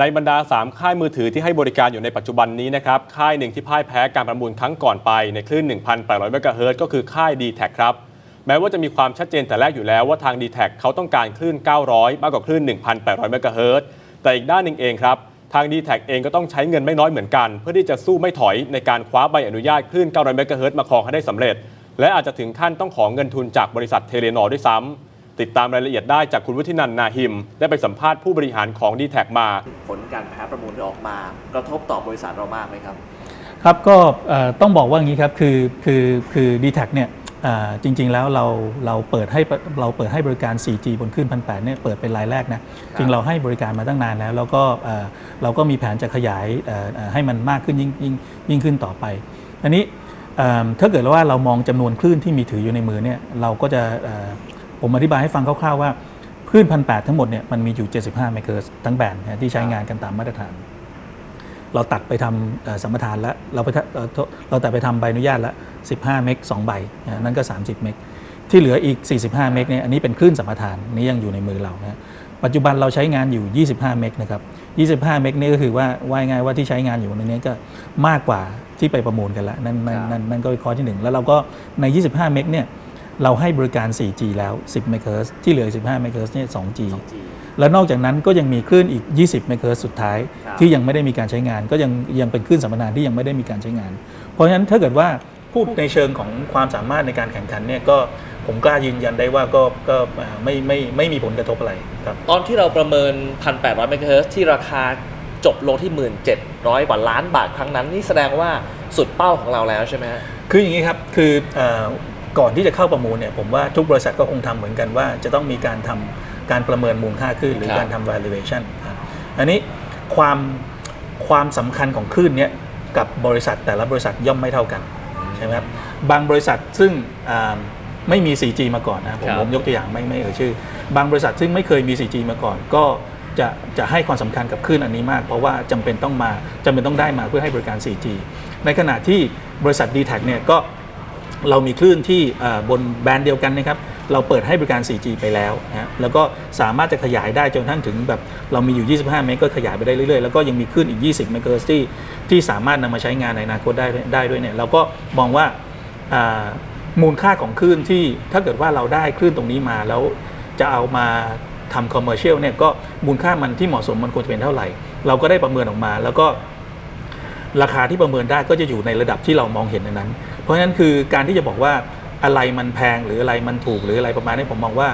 ในบรรดา 3 ค่ายมือถือที่ให้บริการอยู่ในปัจจุบันนี้นะครับ ค่ายหนึ่งที่พ่ายแพ้การประมูลครั้งก่อนไปในคลื่น 1,800เมกะเฮิรตซ์ก็คือค่าย d t แทครับ แม้ว่าจะมีความชัดเจนแต่แรกอยู่แล้วว่าทาง d t แทเขาต้องการคลื่น 900 มากกว่าคลื่น 1,800เมกะเฮิรตซ์แต่อีกด้านหนึ่งเองครับทาง d t แทเองก็ต้องใช้เงินไม่น้อยเหมือนกัน เพื่อที่จะสู้ไม่ถอยในการคว้าใบอนุญาตคลื่น 900เมกะเฮิรตซ์มาครองให้ได้สำเร็จ และอาจจะถึงขั้นต้องขอเงินทุนจากบริษัทเทเลนอด้วยซ้ำ ติดตามรายละเอียดได้จากคุณวุฒินันท์นาหิม ได้ไปสัมภาษณ์ผู้บริหารของ d t แทมา ผลการแพ้ประมูลที่ออกมา กระทบต่อบริษัทเรามากไหมครับ ครับก็เอ่อต้องบอกว่าอย่างนี้ครับคือคือคือ d t แทเนี่ยอ่าจริงๆแล้วเราเราเปิดให้เราเปิดให้บริการ 4G บนคลื่นพันแเนี่ยเปิดเป็นรายแรกนะจริงเราให้บริการมาตั้งนานแล้ว แล้วก็เอ่อเราก็มีแผนจะขยายเอ่อเอ่อให้มันมากขึ้นยิ่งยิ่งยิ่งขึ้นต่อไปอันนี้เอิ่มถ้าเกิดว่าเรามองจำนวนคลื่นที่มีถืออยู่ในมือเนี่ยเราก็จะเอ่อ ผมอธิบายให้ฟังคร่าวๆว่าคลื่นพันแทั้งหมดเนี่ยมันมีอยู่ 75เมกะเฮิรตซ์ทั้งแบรนด์นะที่ใช้งานกันตามมาตรฐาน เราตัดไปทำสัมปทานแล้วเราไปเราตัดไปทำใบอนุญาตล้ว15 เมก2ใบนั่นก็ 30 เมกที่เหลืออีก 45 เมกเนี่ยอันนี้เป็นคลื่นสัมปทานนี่ยังอยู่ในมือเรานะปัจจุบันเราใช้งานอยู่ 25 เมกนะครับ 25 เมกนี่ก็คือว่าว่ายง่ายว่าที่ใช้งานอยู่ในนี้ก็มากกว่าที่ไปประมูลกันล้วนั่นนั่นนั่นก็เป็นข้อที่หนึ่งแล้วเราก็ใน 25 เมกเนี่ย เราให้บริการ 4G แล้ว 10เมกะเฮิรตซ์ที่เหลือ 15เมกะเฮิรตซ์เนี่ย 2G 2G แล้วนอกจากนั้นก็ยังมีคลื่นอีก 20เมกะเฮิรตซ์สุดท้าย ครับที่ยังไม่ได้มีการใช้งาน ก็ยังยังเป็นคลื่นสัมปทานที่ยังไม่ได้มีการใช้งาน เพราะฉะนั้นถ้าเกิดว่าพูดในเชิงของความสามารถในการแข่งขันเนี่ยก็ผมกล้ายืนยันได้ว่าก็ก็เอ่อไม่ไม่ไม่มีผลกระทบอะไรครับ ตอนที่เราประเมิน 1,800เมกะเฮิรตซ์ที่ราคาจบลงที่ 1,700กว่าล้านบาทครั้งนั้น นี่แสดงว่าสุดเป้าของเราแล้วใช่ไหมฮะ คืออย่างนี้ครับ คือเออ ก่อนที่จะเข้าประมูลเนี่ยผมว่าทุกบริษัทก็คงทำเหมือนกันว่า จะต้องมีการทำการประเมินมูลค่าคลื่นหรือครับการทำ valuation ครับอันนี้ความความสำคัญของคลื่นเนี่ยกับบริษัทแต่ละบริษัทย่อมไม่เท่ากันใช่ไหมครับบางบริษัทซึ่งอ่าไม่มี 4G มาก่อนนะผมครับผมยกตัวอย่างไม่ไม่เอ่ยชื่อ บางบริษัทซึ่งไม่เคยมี 4G มาก่อน ก็จะจะให้ความสำคัญกับคลื่นอันนี้มาก เพราะว่าจำเป็นต้องมาจำเป็นต้องได้มาเพื่อให้บริการ 4G ในขณะที่บริษัท d t แทเนี่ยก็ เรามีคลื่นที่บนแบรนด์เดียวกันนะครับเราเปิดให้บริการ 4G ไปแล้วนะแล้วก็สามารถจะขยายได้จนทั่งถึงแบบเรามีอยู่ 25 เมกก็ขยายไปได้เรื่อยๆ แล้วก็ยังมีคลื่นอีก 20 เมกะเฮิรตซ์ที่ที่สามารถนำมาใช้งานในอนาคตได้ได้ด้วยเนี่ยเราก็มองว่าอ่ามูลค่าของคลื่นที่ถ้าเกิดว่าเราได้คลื่นตรงนี้มาแล้วจะเอามาทำคอมเมอร์เชียลเนี่ยก็มูลค่ามันที่เหมาะสมมันควรจะเป็นเท่าไหร่ เราก็ได้ประเมินออกมา แล้วก็ราคาที่ประเมินได้ก็จะอยู่ในระดับที่เรามองเห็นในนั้น เพราะฉะนั้นคือการที่จะบอกว่าอะไรมันแพงหรืออะไรมันถูกหรืออะไรประมาณนี้ผมมองว่า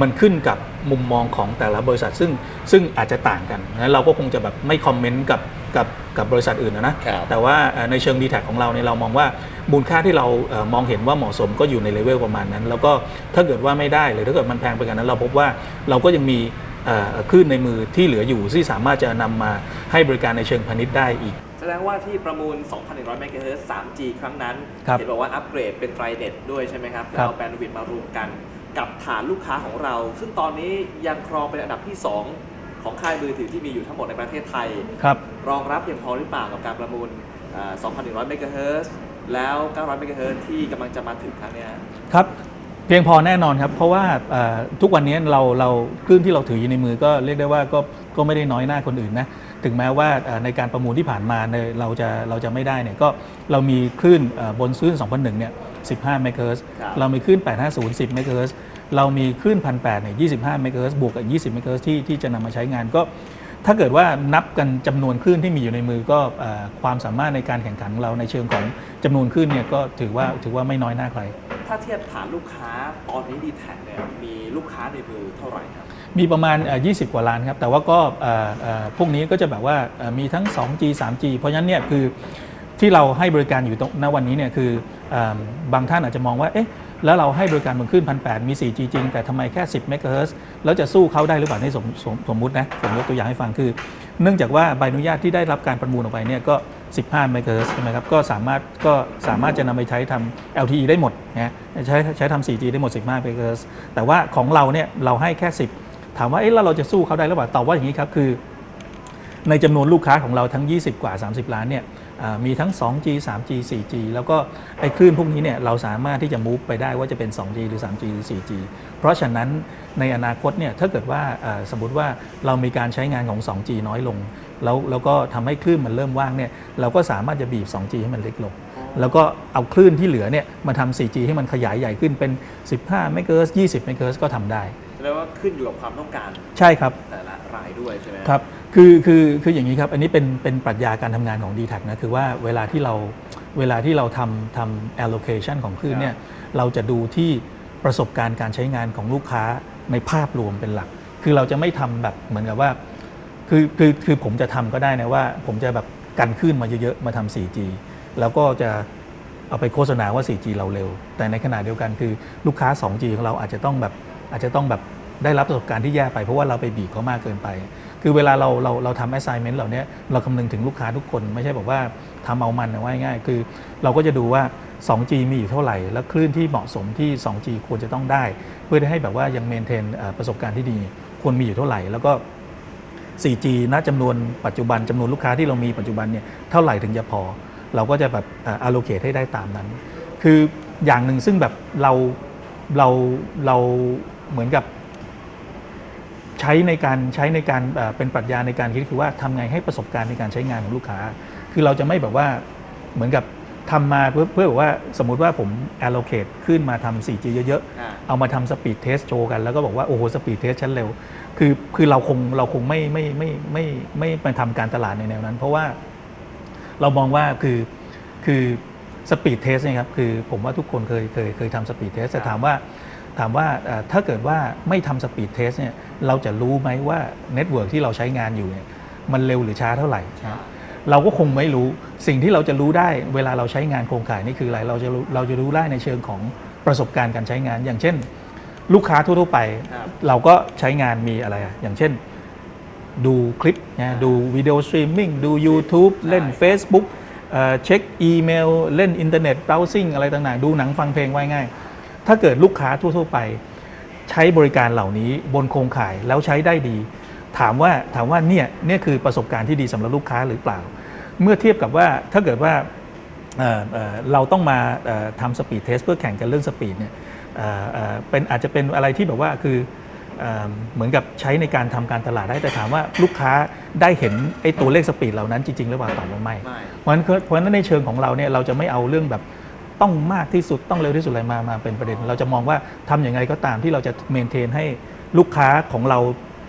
มันขึ้นกับมุมมองของแต่ละบริษัทซึ่งซึ่งอาจจะต่างกันนะเราก็คงจะแบบไม่คอมเมนต์กับกับกับบริษัทอื่นนะนะครับแต่ว่าเอ่อในเชิงดีแท็ของเราเนี่ยเรามองว่ามูลค่าที่เราเอ่อมองเห็นว่าเหมาะสมก็อยู่ในเลเวลประมาณนั้น แล้วก็ถ้าเกิดว่าไม่ได้หรือถ้าเกิดมันแพงไปกว่านั้น เราพบว่าเราก็ยังมีเอ่อคลื่นในมือที่เหลืออยู่ที่สามารถจะนำมาให้บริการในเชิงพาณิชย์ได้อีกแส ดงว่าที่ประมูล 2,100 เมกะเฮิรตซ์ 3G ครั้งนั้นครับเห็นบอกว่าอัปเกรดเป็นไตรเน็ตด้วยใช่ไหมครับครัแล้วบเอาแบนด์วิดต์มารวมกันกับฐานลูกค้าของเรา ซึ่งตอนนี้ยังครองเป็นอันดับที่ 2 ของค่ายมือถือที่มีอยู่ทั้งหมดในประเทศไทยครับรองรับเพียงพอหรือเปล่ากับการประมูลอ่า2,100 เมกะเฮิรตซ์แล้ว 900 เมกะเฮิรตซ์ที่กำลังจะมาถึงครั้งเนี้ยครับเพียงพอแน่นอนครับ เพราะว่าเอ่อทุกวันนี้เราเราคลื่นที่เราถืออยู่ในมือก็เรียกได้ว่าก็ก็ไม่ได้น้อยหน้าคนอื่นนะ ถึงแม้ว่าเอ่อในการประมูลที่ผ่านมาเนี่ยเราจะเราจะไม่ได้เนี่ยก็เรามีคลื่นเอ่อบนคลื่น 2001 เนี่ย 15 เมกะเฮิรตซ์ครับเรามีคลื่น 850 10 เมกะเฮิรตซ์เรามีคลื่น 1,800 เนี่ย 25 เมกะเฮิรตซ์บวกกับ 20 เมกะเฮิรตซ์ที่ที่จะนำมาใช้งานก็ถ้าเกิดว่านับกันจำนวนคลื่นที่มีอยู่ในมือก็เอ่อความสามารถในการแข่งขันของเราในเชิงของจำนวนคลื่นเนี่ยก็ถือว่าถือว่าไม่น้อยหน้าใคร ถ้าเทียบฐานลูกค้าตอนนี้ดีแท็เนี่ยมีลูกค้าในมือเท่าไหร่ครับ มีประมาณ 20 กว่าล้านครับ แต่ว่าก็พวกนี้ก็จะแบบว่ามีทั้ง 2G 3G เพราะฉะนั้นเนี่ยคือที่เราให้บริการอยู่ตรงณวันนี้เนี่ยคืออบางท่านอาจจะมองว่าเอ๊ะแล้วเราให้บริการบนคลื่นพันแมี 4G จริง แต่ทำไมแค่ 10 เมกะเฮิรตซ์แล้วจะสู้เขาได้หรือเปล่าในสมสมสมมุตินะผมยกตัวอย่างให้ฟังคือ เนื่องจากว่าใบอนุญาตที่ได้รับการประมูลออกไปเนี่ยก็ 15 เมกะเฮิรตซ์ใช่ไหมครับ ก็สามารถก็สามารถจะนำไปใช้ทำ LTE ได้หมดนะใช้ใช้ทำ 4G ได้หมด 15 เมกะเฮิร์แต่ว่าของเราเนี่ยเราให้แค่ 10 ถามว่าเอ๊ะแล้วเราจะสู้เขาได้หรือเปล่าตอบว่าอย่างนี้ครับคือในจำนวนลูกค้าของเราทั้ง 20 กว่า 30 ล้านเนี่ยมีทั้ง 2G 3G 4G แล้วก็ไอ้คลื่นพวกนี้เนี่ยเราสามารถที่จะ move ไปได้ว่าจะเป็น 2G หรือ 3G หรือ 4G เพราะฉะนั้นในอนาคตเนี่ยถ้าเกิดว่าสมมติว่าเรามีการใช้งานของ 2G น้อยลง แล้วแล้วก็ทำให้คลื่นมันเริ่มว่างเนี่ยเราก็สามารถจะบีบ 2G ให้มันเล็กลง แล้วก็เอาคลื่นที่เหลือเนี่ยมาทำ 4G ให้มันขยายใหญ่ขึ้นเป็น 15 เมกะเฮิรตซ์ 20 เมกะเฮิรตซ์ก็ทำได้ แสดงว่าขึ้นอยู่กับความต้องการใช่ครับ แต่ละรายด้วยใช่ไหมครับคือคือคืออย่างนี้ครับ อันนี้เป็นเป็นปรัชญาการทำงานของ d t แทนะคือว่าเวลาที่เราเวลาที่เราทำทำ allocation ของคลื่นเนี่ยเราจะดูที่ประสบการณ์การใช้งานของลูกค้าในภาพรวมเป็นหลัก คือเราจะไม่ทำแบบเหมือนกับว่า คือคือคือผมจะทำก็ได้นะว่า ผมจะแบบกันคลื่นมาเยอะๆมาทำ 4G แล้วก็จะเอาไปโฆษณาว่า 4G เราเร็ว แต่ในขณะเดียวกันคือลูกค้า 2G ของเราอาจจะต้องแบบ อาจจะต้องแบบได้รับประสบการณ์ที่แย่ไปเพราะว่าเราไปบีบเขามากเกินไป คือเวลาเราเราเราทำ assignment เหล่านี้เราคำนึงถึงลูกค้าทุกคน ไม่ใช่แบบว่าทำเอามันนะว่าง่ายๆคือเราก็จะดูว่า 2G มีอยู่เท่าไหร่ แล้วคลื่นที่เหมาะสมที่ 2G ควรจะต้องได้ เพื่อให้แบบว่ายังเมนเทนประสบการณ์ที่ดีควรมีอยู่เท่าไหร่ แล้วก็ 4G ณจำนวนปัจจุบันจำนวนลูกค้าที่เรามีปัจจุบันเนี่ยเท่าไหร่ถึงจะพอ เราก็จะแบบ allocate ให้ได้ตามนั้น คืออย่างหนึ่งซึ่งแบบเราเราเรา เหมือนกับใช้ในการใช้ในการเอ่อเป็นปรัชญาในการคิดคือว่าทำไงให้ประสบการณ์ในการใช้งานของลูกค้า คือเราจะไม่แบบว่าเหมือนกับทำมาเพื่อเพื่อแบบว่าสมมุติว่าผม allocate ขึ้นมาทำ 4G เยอะอ่าๆเอามาทำสปีดเทสโชว์กัน แล้วก็บอกว่า โอ้โหสปีดเทสชั้นเร็ว คือคือเราคงเราคงไม่ไม่ไม่ไม่ไม่ไปทำการตลาดในแนวนั้น เพราะว่าเรามองว่าคือคือสปีดเทสเนี่ยครับ คือผมว่าทุกคนเคยเคยเคยทำสปีดเทสแต่ถามว่า ถามว่าเอ่อถ้าเกิดว่าไม่ทำสปีดเทสเนี่ยเราจะรู้ไหมว่าเน็ตเวิร์กที่เราใช้งานอยู่เนี่ยมันเร็วหรือช้าเท่าไหร่นะเราก็คงไม่รู้สิ่งที่เราจะรู้ได้เวลาเราใช้งานโครงข่ายนี่คืออะไรเราจะรู้เราจะรู้ได้ในเชิงของประสบการณ์การใช้งาน อย่างเช่น ลูกค้าทั่วๆไปครับเราก็ใช้งานมีอะไรอะอย่างเช่น ดูคลิปนะดูวิดีโอสตรีมมิ่งดู YouTube เล่น Facebook เอ่อเช็คอีเมล เล่นอินเทอร์เน็ตเบราว์ซิ่งอะไรต่างๆ ดูหนังฟังเพลงไว้ง่าย ถ้าเกิดลูกค้าทั่วๆไป ใช้บริการเหล่านี้บนโครงข่ายแล้วใช้ได้ดี ถามว่าถามว่าเนี่ยเนี่ยคือประสบการณ์ที่ดีสำหรับลูกค้าหรือเปล่า เมื่อเทียบกับว่าถ้าเกิดว่าเอ่อเอ่อเราต้องมาเอ่อทำสปีดเทสเพื่อแข่งกันเรื่องสปีดเนี่ยเอ่อเอ่อเป็นอาจจะเป็นอะไรที่แบบว่าคือเอ่อเหมือนกับใช้ในการทำการตลาดได้แต่ถามว่าลูกค้าได้เห็นไอ้ตัวเลขสปีดเหล่านั้นจริงๆหรือเปล่าตอบว่าไม่ไม่เพราะฉะนั้นเพราะฉะนั้นในเชิงของเราเนี่ยเราจะไม่เอาเรื่องแบบ ต้องมากที่สุดต้องเร็วที่สุดอะไรมามาเป็นประเด็น เราจะมองว่าทำอย่างไรก็ตามที่เราจะเมนเทนให้ลูกค้าของเรา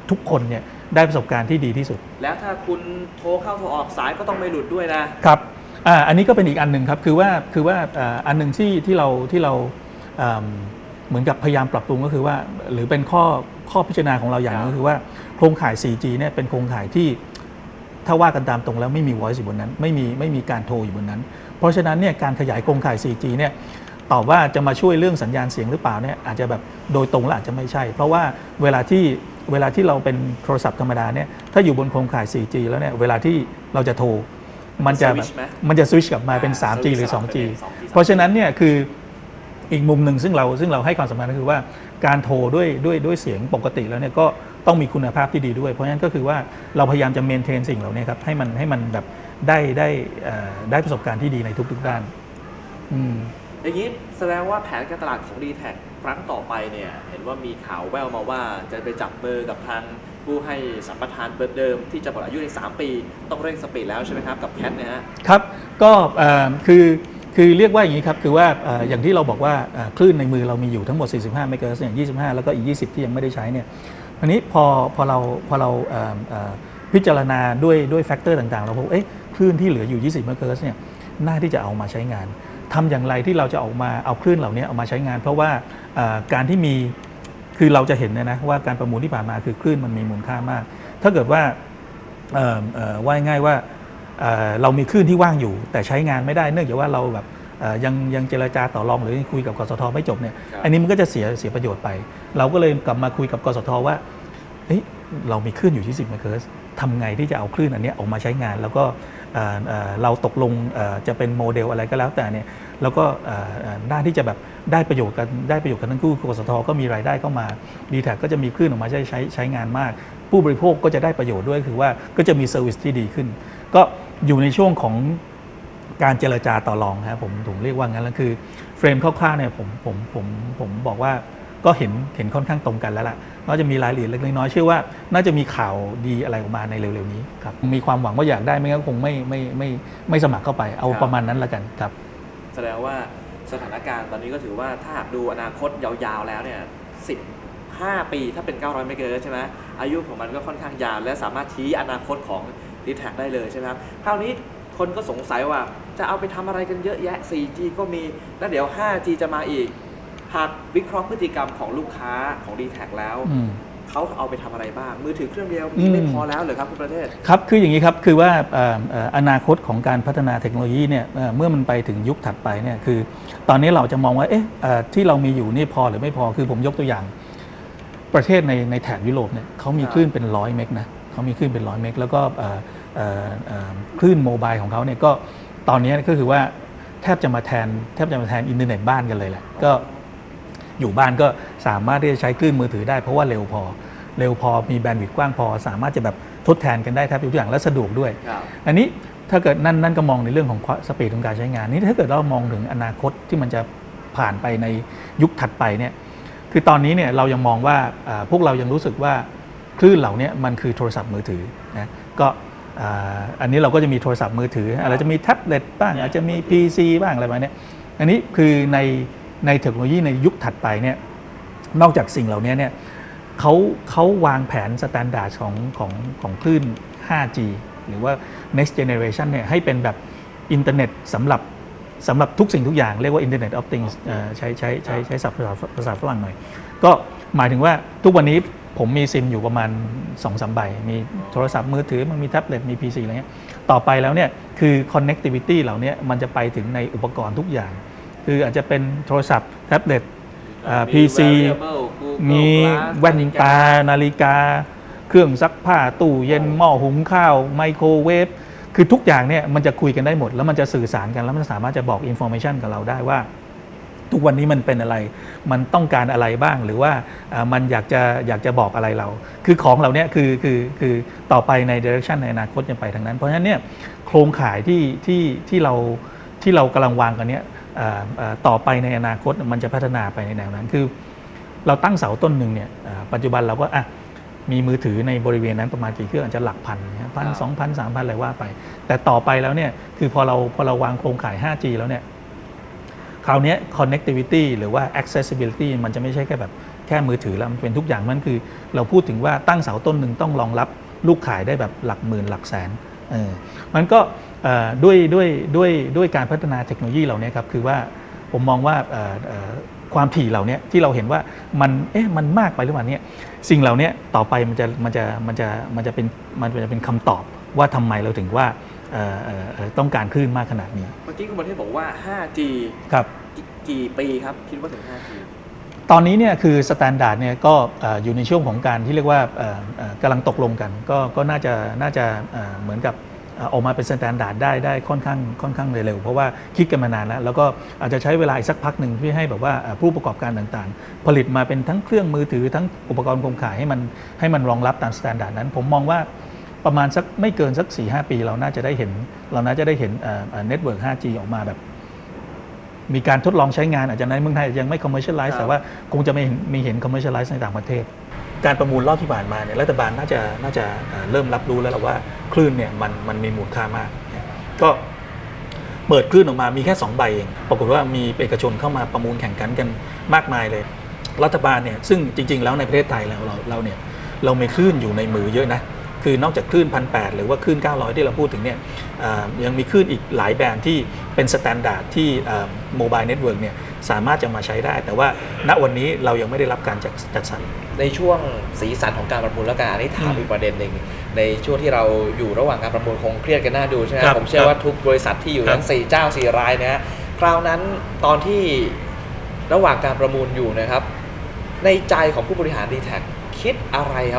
ทุกคนเนี่ยได้ประสบการณ์ที่ดีที่สุด แล้วถ้าคุณโทรเข้าโทรออกสายก็ต้องไม่หลุดด้วยนะครับอ่าอันนี้ก็เป็นอีกอันหนึ่งครับคือว่าคือว่าอ่าอันหนึ่งที่ที่เราที่เราอ่าเหมือนกับพยายามปรับปรุงก็คือว่า หรือเป็นข้อข้อพิจารณาของเราอย่างหนึงครับก็คือว่าโครงข่าย 4G เนี่ยเป็นโครงข่ายที่ ถ้าว่ากันตามตรงแล้วไม่มี voice อยู่บนนั้น ไม่มีไม่มีการโทรอยู่บนนั้น เพราะฉะนั้นเนี่ยการขยายโครงข่าย 4G เนี่ยตอบว่าจะมาช่วยเรื่องสัญญาณเสียงหรือเปล่าเนี่ยอาจจะแบบโดยตรงแล้วอาจจะไม่ใช่ เพราะว่าเวลาที่เวลาที่เราเป็นโทรศัพท์ธรรมดาเนี่ยถ้าอยู่บนโครงข่าย 4G แล้วเนี่ยเวลาที่เราจะโทรมันจะแบบ Switch ไหมมันจะสวิชกลับมาเป็นอ่า 3G หรือ switch 2G เป็น 2G เพราะฉะนั้นเนี่ยคืออีกมุมหนึ่งซึ่งเราซึ่งเราให้ความสำคัญก็คือว่าการโทรด้วยด้วยด้วยเสียงปกติแล้วเนี่ยก็ ต้องมีคุณภาพที่ดีด้วย เพราะฉะนั้นก็คือว่าเราพยายามจะเมนเทนสิ่งเหล่านี้ครับให้มันให้มันแบบได้ได้เอ่อได้ประสบการณ์ที่ดีในทุกๆด้านอืมอย่างนี้แสดงว่าแผนการตลาดของ d t แทครั้งต่อไปเนี่ยเห็นว่ามีข่าวแววมาว่าจะไปจับมือกับทางผู้ให้สัมปทานเบอร์เดิมที่จะหมดอายุใน 3 ปี ต้องเร่งสปีดแล้วใช่ไหมครับกับแคทเนี่ยฮะครับก็เอ่อคือคือเรียกว่าอย่างนี้ครับ คือว่าเอ่ออย่างที่เราบอกว่าเอ่อคลื่นในมือเรามีอยู่ทั้งหมด 45 เมกะเฮิรตซ์เนี่ย25 แล้วก็อีก 20 ที่ยังไม่ได้ใช้เนี่ย ทีนี้พอพอเราพอเราเพิจารณาด้วยด้วยแฟกเตอร์ต่างๆ เราพบเอ๊ะคลื่นที่เหลืออยู่ 20เมกะเฮิรตซ์เนี่ยน่าที่จะเอามาใช้งานทำอย่างไรที่เราจะออกมาเอาคลื่นเหล่านี้เอามาใช้งาน เพราะว่าการที่มีคือเราจะเห็นนยนะว่าการประมูลที่ผ่านมาคือคลื่นมันมีมูลค่ามาก ถ้าเกิดว่าว่าง่ายว่าเรามีคลื่นที่ว่างอยู่ แต่ใช้งานไม่ได้เนื่องจากว่าเราแบบ ยังยังเจรจาต่อรองหรือคุยกับกสทไม่จบเนี่ยครับอันนี้มันก็จะเสียเสียประโยชน์ไป เราก็เลยกลับมาคุยกับกสทว่าเฮ้ยเรามีคลื่นอยู่20เมกะเฮิรตซ์ทำไงที่จะเอาคลื่นอันเนี้ยออกมาใช้งาน แล้วก็เอ่อเอ่อเราตกลงเอ่อจะเป็นโมเดลอะไรก็แล้วแต่เนี่ยแล้วก็เอ่อเอ่อด้านที่จะแบบได้ประโยชน์กันได้ประโยชน์กันทั้งคู่กสทก็มีรายได้เข้ามาดีแท็ก็จะมีคลื่นออกมาใช้ใช้ใช้งานมาก ผู้บริโภคก็จะได้ประโยชน์ด้วยคือว่าก็จะมีเซอร์วิสที่ดีขึ้น ก็อยู่ในช่วงของ การเจรจาต่อรองครับผมผมเรียกว่างั้นแล้วคือเฟรมคร่าวๆเนี่ยผมผมผมผมบอกว่าก็เห็นเห็นค่อนข้างตรงกันแล้วล่ะก็จะมีรายละเอียดเล็กๆน้อยๆเชื่อว่าน่าจะมีข่าวดีอะไรออกมาในเร็วๆนี้ครับมีความหวังว่าอยากได้ไม่งั้นคงไม่ไม่ไม่ไม่สมัครเข้าไปเอาครับประมาณนั้นละกันครับ แสดงว่าสถานการณ์ตอนนี้ก็ถือว่าถ้าหากดูอนาคตยาวๆแล้วเนี่ย15ปีถ้าเป็น 900 เมกะเฮิรตซ์ใช่ไหมอายุของมันก็ค่อนข้างยาวและสามารถชี้อนาคตของ d t แทได้เลยใช่ไหมครับคราวนี้ คนก็สงสัยว่าจะเอาไปทำอะไรกันเยอะแยะ 4G ก็มี แล้วเดี๋ยว 5G จะมาอีก หากวิเคราะห์พฤติกรรมของลูกค้าของ d t แทแล้ว อืม เขาเอาไปทำอะไรบ้าง มือถือเครื่องเดียวอืมีมไม่พอแล้วเหรือครับคุณประเทศ ครับ คืออย่างนี้ครับ คือว่าเอ่อเอ่ออนาคตของการพัฒนาเทคโนโลยีเนี่ยเอ่อเมื่อมันไปถึงยุคถัดไปเนี่ย คือ ตอนนี้เราจะมองว่า เอ๊ะเอ่อที่เรามีอยู่นี่พอหรือไม่พอ คือผมยกตัวอย่าง ประเทศในในแถบยุโรปเนี่ยเขามีครับ คลื่นเป็นร้อยเมกนะเขามีคลื่นเป็นร้อยเมก แล้วก็เอ่อเอ่อเอ่อ คลื่นโมบายของเขาเนี่ยก็ตอนนี้ก็คือว่าแทบจะมาแทนแทบจะมาแทนอินเทอร์เน็ตบ้านกันเลยแหละก็อยู่บ้านก็สามารถที่จะใช้คลื่นมือถือได้เพราะว่าเร็วพอ เร็วพอมีแบนด์วิดต์กว้างพอ สามารถจะแบบทดแทนกันได้แทบทุกอย่างและสะดวกด้วย อันนี้ถ้าเกิดนั่นนั่นก็มองในเรื่องของสปีดของการใช้งานนี่ถ้าเกิดเรามองถึงอนาคตที่มันจะผ่านไปในยุคถัดไปเนี่ยคือตอนนี้เนี่ยเรายังมองว่าอ่าพวกเรายังรู้สึกว่าคลื่นเหล่านี้มันคือโทรศัพท์มือถือนะก็ อ่าอันนี้เราก็จะมีโทรศัพท์มือถืออาจจะมีแท็บเล็ตบ้าง อาจจะมี PC บ้างอะไรประมาณเนี้ยอันนี้คือในในเทคโนโลยีในยุคถัดไปเนี่ยนอกจากสิ่งเหล่านี้เนี่ยเขาเขาวางแผนสแตนดาร์ดของของของคลื่น 5G หรือว่า next generation เนี่ยให้เป็นแบบอินเทอร์เน็ตสำหรับสำหรับทุกสิ่งทุกอย่างเรียกว่า Internet of Things เอ่อใช้ใช้ใช้ใช้ศัพท์ภาษาภาษาฝรั่งหน่อย ก็หมายถึงว่าทุกวันนี้ ผมมีซิมอยู่ประมาณ2อสใบ มีโทรศัพท์มือถือมันมีแท็บเล็ตมี PC อะไรเงี้ยต่อไปแล้วเนี่ยคือ connectivity เหล่านี้มันจะไปถึงในอุปกรณ์ทุกอย่าง คืออาจจะเป็นโทรศัพท์แท็บเล็ตอ่า PC มีแว่นตา นาฬิกา เครื่องซักผ้าตู้เย็นหม้อหุงข้าว ไมโครเวฟคือทุกอย่างเนี่ยมันจะคุยกันได้หมด แล้วมันจะสื่อสารกันแล้วมันสามารถจะบอกอินโฟ a t ชันกับเราได้ว่า ทุกวันนี้มันเป็นอะไร มันต้องการอะไรบ้าง หรือว่าอ่ามันอยากจะอยากจะบอกอะไรเรา คือของเหล่าเนี้คือคือคือต่อไปในเดเร c ชันในอนาคตจะไปทางนั้น เพราะฉะนั้นเนี่ยโครงข่ายที่ที่ที่เราที่เรากำลังวางกันเนี่ยอ่าอ่าต่อไปในอนาคตมันจะพัฒนาไปในแนวนั้น คือ เราตั้งเสาต้นหนึ่งเนี่ยอ่าปัจจุบันเราก็อะมีมือถือในบริเวณนั้นประมาณกี่เครื่องอาจจะหลักพันพันครับสองพันสามพันอะไรว่าไป แต่ต่อไปแล้วเนี่ยคือพอเราพอเราวางโครงข่าย 5G แล้วเนี่ยค ราวนี้ connectivity หรือว่า accessibility มันจะไม่ใช่แค่แบบแค่มือถือแล้ว มันเป็นทุกอย่างมันคือ เราพูดถึงว่าตั้งเสาต้นหนึ่งต้องรองรับลูกขายได้แบบหลักหมื่นหลักแสนเออมันก็ด้วยด้วยด้วยด้วยการพัฒนาเทคโนโลยีเหล่านี้ครับคือว่าผมมองว่าความถี่เหล่านี้ที่เราเห็นว่ามันเอ๊ะมันมากไปหรือเปล่าเนี่ยสิ่งเหล่านี้ต่อไปมันจะมันจะมันจะมันจะเป็นมันจะเป็นคำตอบว่าทำไมเราถึงว่า เอ่อเอ่อเอ่อต้องการคลื่นมากขนาดนี้ เมื่อกี้คุณประเทศบอกว่า 5G ครับกี่กี่ปีครับ คิดว่าถึง 5G ตอนนี้เนี่ยคือสแตนดาร์ดเนี่ยก็เอ่ออยู่ในช่วงของการที่เรียกว่าเอ่อเอ่อกำลังตกลงกันก็ก็น่าจะน่าจะเอ่อเหมือนกับเอ่อออกมาเป็นสแตนดาร์ดได้ได้ค่อนข้างค่อนข้างเร็วๆเพราะว่าคิดกันมานานแล้ว แล้วก็อาจจะใช้เวลาอีกสักพักหนึ่งเพื่อให้แบบว่าเอ่อผู้ประกอบการต่างๆ ผลิตมาเป็นทั้งเครื่องมือถือทั้งอุปกรณ์โครงข่ายให้มันให้มันรองรับตามสแตนดาร์ดนั้น ผมมองว่า ประมาณสักไม่เกินสัก4-5ปี เราน่าจะได้เห็น เราน่าจะได้เห็นเน็ตเวิร์ก 5G ออกมาแบบ มีการทดลองใช้งานอาจจะในเมืองไทยยังไม่ commercialize ครับแต่ว่าคงจะไม่เห็นมีเห็น commercialize ในต่างประเทศ การประมูลรอบที่ผ่านมาเนี่ยรัฐบาลน่าจะน่าจะเอ่อเริ่มรับรู้แล้วล่ะว่าคลื่นเนี่ยมันมันมีมูลค่ามากนะก็เปิดคลื่นออกมามีแค่ 2 ใบเอง ปรากฏว่ามีเอกชนเข้ามาประมูลแข่งขันกันมากมายเลย รัฐบาลเนี่ยซึ่งจริง ๆ แล้วในประเทศไทยเราเราเราเนี่ยเรามีคลื่นอยู่ในมือเยอะนะ คือนอกจากคลื่นพันแหรือว่าคลื่น 900 ที่เราพูดถึงเนี่ยอ่ายังมีคลื่นอีกหลายแบรนด์ที่เป็นสแตนดาร์ดที่โมบายเน็ตเวิร์กเนี่ยสามารถจะมาใช้ได้ แต่ว่าณวันนี้เรายังไม่ได้รับการจัดจัดสรรในช่วงสีสันของการประมูลแล้วกันอันนี้ถามอืมอีกประเด็นหนึ่งในช่วงที่เราอยู่ระหว่างการประมูลคงเครียดกันน่าดูใช่ไหมครับผมเชื่อครับว่าทุกบริษัทที่อยู่ครับทั้ง4เจ้า4รายนะฮะคราวนั้นตอนที่ระหว่างการประมูลอยู่นะครับ ในใจของผู้บริหาร d t แทคิดอะไรครับ